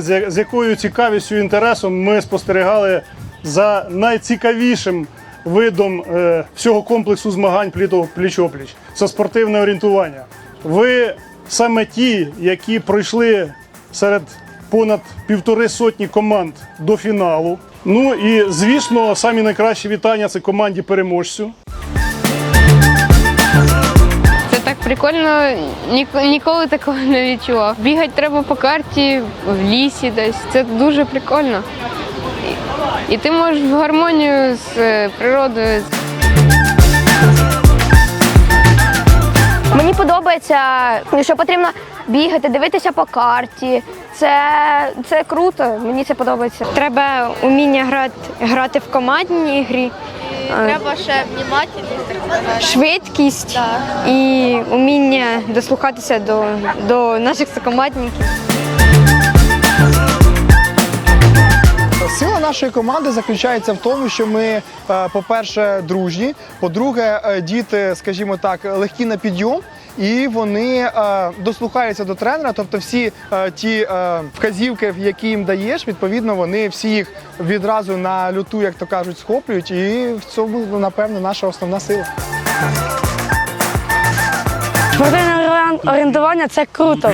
знаєте, з якою цікавістю і інтересом ми спостерігали за найцікавішим видом е, всього комплексу змагань пліч-опліч. Це спортивне орієнтування. Ви саме ті, які пройшли серед понад півтори сотні команд до фіналу. Ну і звісно, самі найкращі вітання це команді переможцю. Прикольно, ніколи такого не відчував. Бігати треба по карті, в лісі десь. Це дуже прикольно. І, ти можеш в гармонію з е, природою. Мені подобається, що потрібно бігати, дивитися по карті. Це, це круто, мені це подобається. Треба уміння грати, грати в командній грі, Треба ще внімательність, так сказати. швидкість і уміння дослухатися до, до наших сокомандників. Сила нашої команди заключається в тому, що ми, е, по-перше, дружні, по-друге, е, діти, скажімо так, легкі на підйом. І вони е, дослухаються до тренера, тобто всі е, ті е, вказівки, які їм даєш, відповідно, вони всі їх відразу на люту, як то кажуть, схоплюють. І в цьому, напевно, наша основна сила. Спортивне орієнтування це круто.